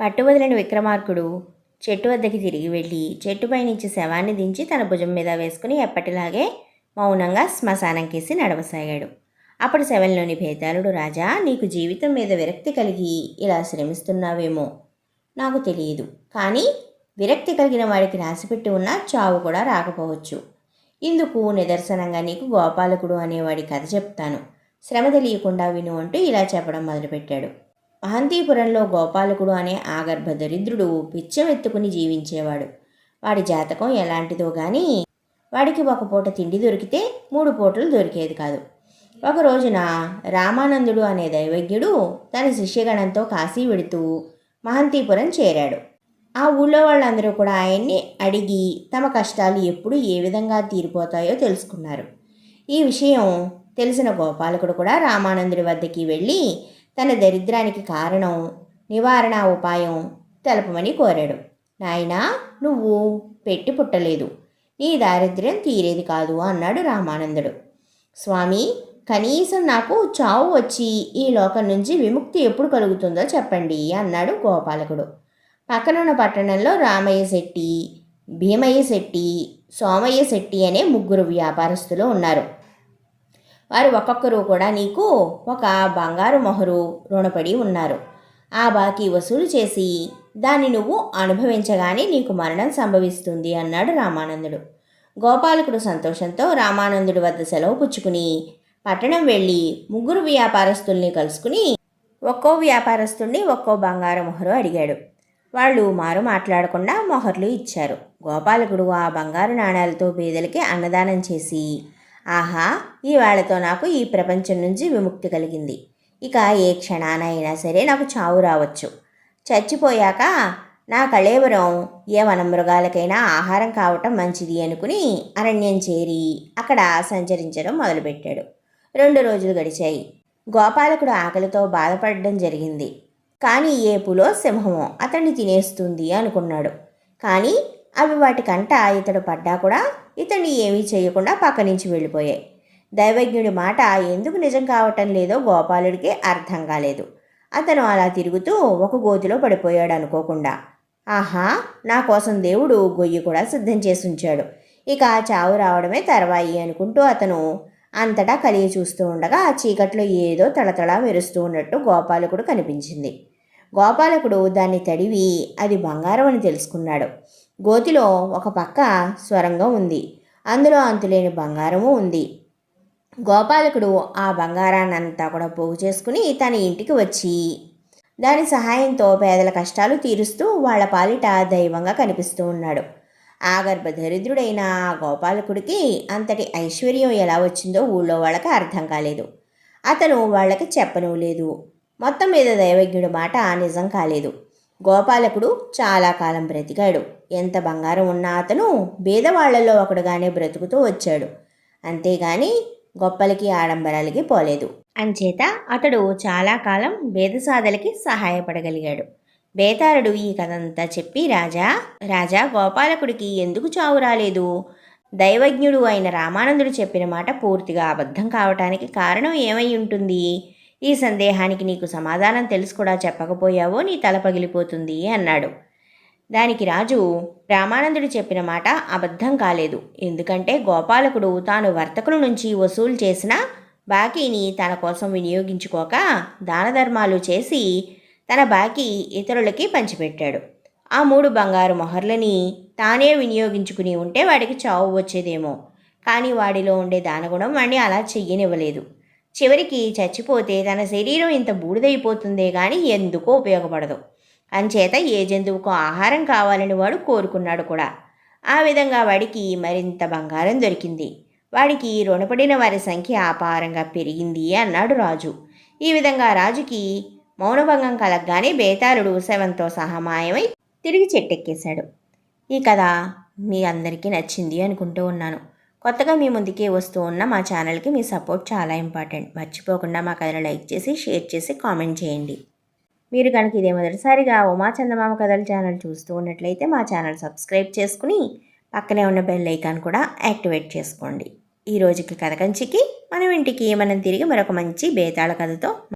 పట్టువదిలిన విక్రమార్కుడు చెట్టు వద్దకి తిరిగి వెళ్ళి చెట్టుపై నుంచి శవాన్ని దించి తన భుజం మీద వేసుకుని ఎప్పటిలాగే మౌనంగా శ్మశానం కేసి నడవసాగాడు. అప్పుడు శవంలోని భేదాలుడు రాజా నీకు జీవితం మీద విరక్తి కలిగి ఇలా శ్రమిస్తున్నావేమో? నాకు తెలియదు. కానీ విరక్తి కలిగిన వాడికి రాసిపెట్టి ఉన్న చావు కూడా రాకపోవచ్చు. ఇందుకు నిదర్శనంగా నీకు గోపాలకుడు అనేవాడి కథ చెప్తాను. శ్రమ తెలియకుండా విను అంటూ ఇలా చెప్పడం మొదలుపెట్టాడు. అహంతీపురంలో గోపాలకుడు అనే ఆగర్భ దరిద్రుడు పిచ్చం ఎత్తుకుని జీవించేవాడు. వాడి జాతకం ఎలాంటిదో గాని వాడికి ఒక పూట తిండి దొరికితే మూడు పూటలు దొరికేది కాదు. ఒక రోజున రామానందుడు అనే దైవజ్ఞుడు తన శిష్యగణంతో కాశీ వెడుతూ మహంతీపురం చేరాడు. ఆ ఊళ్ళో వాళ్ళందరూ కూడా ఆయన్ని అడిగి తమ కష్టాలు ఎప్పుడు ఏ విధంగా తీరిపోతాయో తెలుసుకున్నారు. ఈ విషయం తెలిసిన గోపాలకుడు కూడా రామానందుడి వద్దకి వెళ్ళి తన దరిద్రానికి కారణం నివారణ ఉపాయం తెలపమని కోరాడు. నాయనా నువ్వు పెట్టి పుట్టలేదు. నీ దారిద్ర్యం తీరేది కాదు అన్నాడు రామానందుడు. స్వామి కనీసం నాకు చావు వచ్చి ఈ లోకం నుంచి విముక్తి ఎప్పుడు కలుగుతుందో చెప్పండి అన్నాడు గోపాలకుడు. పక్కనున్న పట్టణంలో రామయ్య శెట్టి భీమయ్య శెట్టి సోమయ్య శెట్టి అనే ముగ్గురు వ్యాపారస్తులు ఉన్నారు. వారు ఒక్కొక్కరు కూడా నీకు ఒక బంగారు మొహరు రుణపడి ఉన్నారు. ఆ బాకీ వసూలు చేసి దాన్ని నువ్వు అనుభవించగానే నీకు మరణం సంభవిస్తుంది అన్నాడు రామానందుడు. గోపాలకుడు సంతోషంతో రామానందుడి వద్ద సెలవు పుచ్చుకుని పట్టణం వెళ్ళి ముగ్గురు వ్యాపారస్తుల్ని కలుసుకుని ఒక్కో వ్యాపారస్తుడిని ఒక్కో బంగారు మొహరు అడిగాడు. వాళ్ళు మారు మాట్లాడకుండా మొహర్లు ఇచ్చారు. గోపాలకుడు ఆ బంగారు నాణాలతో పేదలకి అన్నదానం చేసి ఆహా ఈ వాళ్ళతో నాకు ఈ ప్రపంచం నుంచి విముక్తి కలిగింది. ఇక ఏ క్షణానైనా సరే నాకు చావు రావచ్చు. చచ్చిపోయాక నా కళేవరం ఏ వనమృగాలకైనా ఆహారం కావటం మంచిది అనుకుని అరణ్యం చేరి అక్కడ సంచరించడం మొదలుపెట్టాడు. రెండు రోజులు గడిచాయి. గోపాలకుడు ఆకలితో బాధపడడం జరిగింది. కానీ ఏపులో సింహము అతన్ని తినేస్తుంది అనుకున్నాడు. కానీ అవి వాటి కంట ఇతడు పడ్డా కూడా ఇతన్ని ఏమీ చేయకుండా పక్క నుంచి వెళ్ళిపోయాయి. దైవజ్ఞుడి మాట ఎందుకు నిజం కావటం లేదో గోపాలుడికి అర్థం కాలేదు. అతను అలా తిరుగుతూ ఒక గోతిలో పడిపోయాడు అనుకోకుండా. ఆహా నా కోసం దేవుడు గొయ్యి కూడా సిద్ధం చేసి ఉంచాడు. ఇక చావు రావడమే తర్వాయి అనుకుంటూ అతను అంతటా కలిగి చూస్తూ ఉండగా ఆ చీకట్లో ఏదో తళతళ మెరుస్తూ ఉన్నట్టు గోపాలకుడు కనిపించింది. గోపాలకుడు దాన్ని తడివి అది బంగారం అని తెలుసుకున్నాడు. గోతిలో ఒక పక్క స్వరంగం ఉంది. అందులో అంతులేని బంగారము ఉంది. గోపాలకుడు ఆ బంగారాన్నంతా కూడా పోగు చేసుకుని తన ఇంటికి వచ్చి దాని సహాయంతో పేదల కష్టాలు తీరుస్తూ వాళ్ళ పాలిట దైవంగా కనిపిస్తూ ఉన్నాడు. ఆగర్భ దరిద్రుడైన ఆ గోపాలకుడికి అంతటి ఐశ్వర్యం ఎలా వచ్చిందో ఊళ్ళో వాళ్ళకి అర్థం కాలేదు. అతను వాళ్ళకి చెప్పను లేదు. మొత్తం మీద దైవజ్ఞుడి మాట నిజం కాలేదు. గోపాలకుడు చాలా కాలం బ్రతికాడు. ఎంత బంగారం ఉన్నా అతను బీదవాళ్ళలో ఒకడుగానే బ్రతుకుతూ వచ్చాడు. అంతేగాని గొప్పలకి ఆడంబరాలకి పోలేదు. అంచేత అతడు చాలా కాలం బేదసాదలకి సహాయపడగలిగాడు. బేతారుడు ఈ కథంతా చెప్పి రాజా రాజా గోపాలకుడికి ఎందుకు చావు రాలేదు? దైవజ్ఞుడు అయిన రామానందుడు చెప్పిన మాట పూర్తిగా అబద్ధం కావటానికి కారణం ఏమై ఉంటుంది? ఈ సందేహానికి నీకు సమాధానం తెలుసు కూడా చెప్పకపోయావో నీ తల పగిలిపోతుంది అన్నాడు. దానికి రాజు రామానందుడు చెప్పిన మాట అబద్ధం కాలేదు. ఎందుకంటే గోపాలకుడు తాను వర్తకుల నుంచి వసూలు చేసిన బాకీని తన కోసం వినియోగించుకోక దాన ధర్మాలు చేసి తన బాకీ ఇతరులకి పంచిపెట్టాడు. ఆ మూడు బంగారు మొహర్లని తానే వినియోగించుకుని ఉంటే వాడికి చావు వచ్చేదేమో. కానీ వాడిలో ఉండే దానగుణం వాడిని అలా చెయ్యనివ్వలేదు. చివరికి చచ్చిపోతే తన శరీరం ఇంత బూడిదైపోతుందే కానీ ఎందుకో ఉపయోగపడదు. అంచేత ఏ జంతువుకు ఆహారం కావాలని వాడు కోరుకున్నాడు కూడా. ఆ విధంగా వాడికి మరింత బంగారం దొరికింది. వాడికి రుణపడిన వారి సంఖ్య అపారంగా పెరిగింది అన్నాడు రాజు. ఈ విధంగా రాజుకి మౌనభంగం కలగగానే బేతాళుడు శవంతో సహా మాయమై తిరిగి చెట్టెక్కేశాడు. ఈ కథ మీ అందరికీ నచ్చింది అనుకుంటూ ఉన్నాను. కొత్తగా మీ ముందుకే వస్తూ ఉన్న మా ఛానల్కి మీ సపోర్ట్ చాలా ఇంపార్టెంట్. మర్చిపోకుండా మా కథను లైక్ చేసి షేర్ చేసి కామెంట్ చేయండి. మీరు కనుక ఇదే మొదటిసారిగా ఉమా చందమామ కథల ఛానల్ చూస్తూ ఉన్నట్లయితే మా ఛానల్ సబ్స్క్రైబ్ చేసుకుని పక్కనే ఉన్న బెల్ ఐకాన్ కూడా యాక్టివేట్ చేసుకోండి. ఈ రోజుకి కథ కంచికి మనం ఇంటికి మనం తిరిగి మరొక మంచి బేతాళ కథతో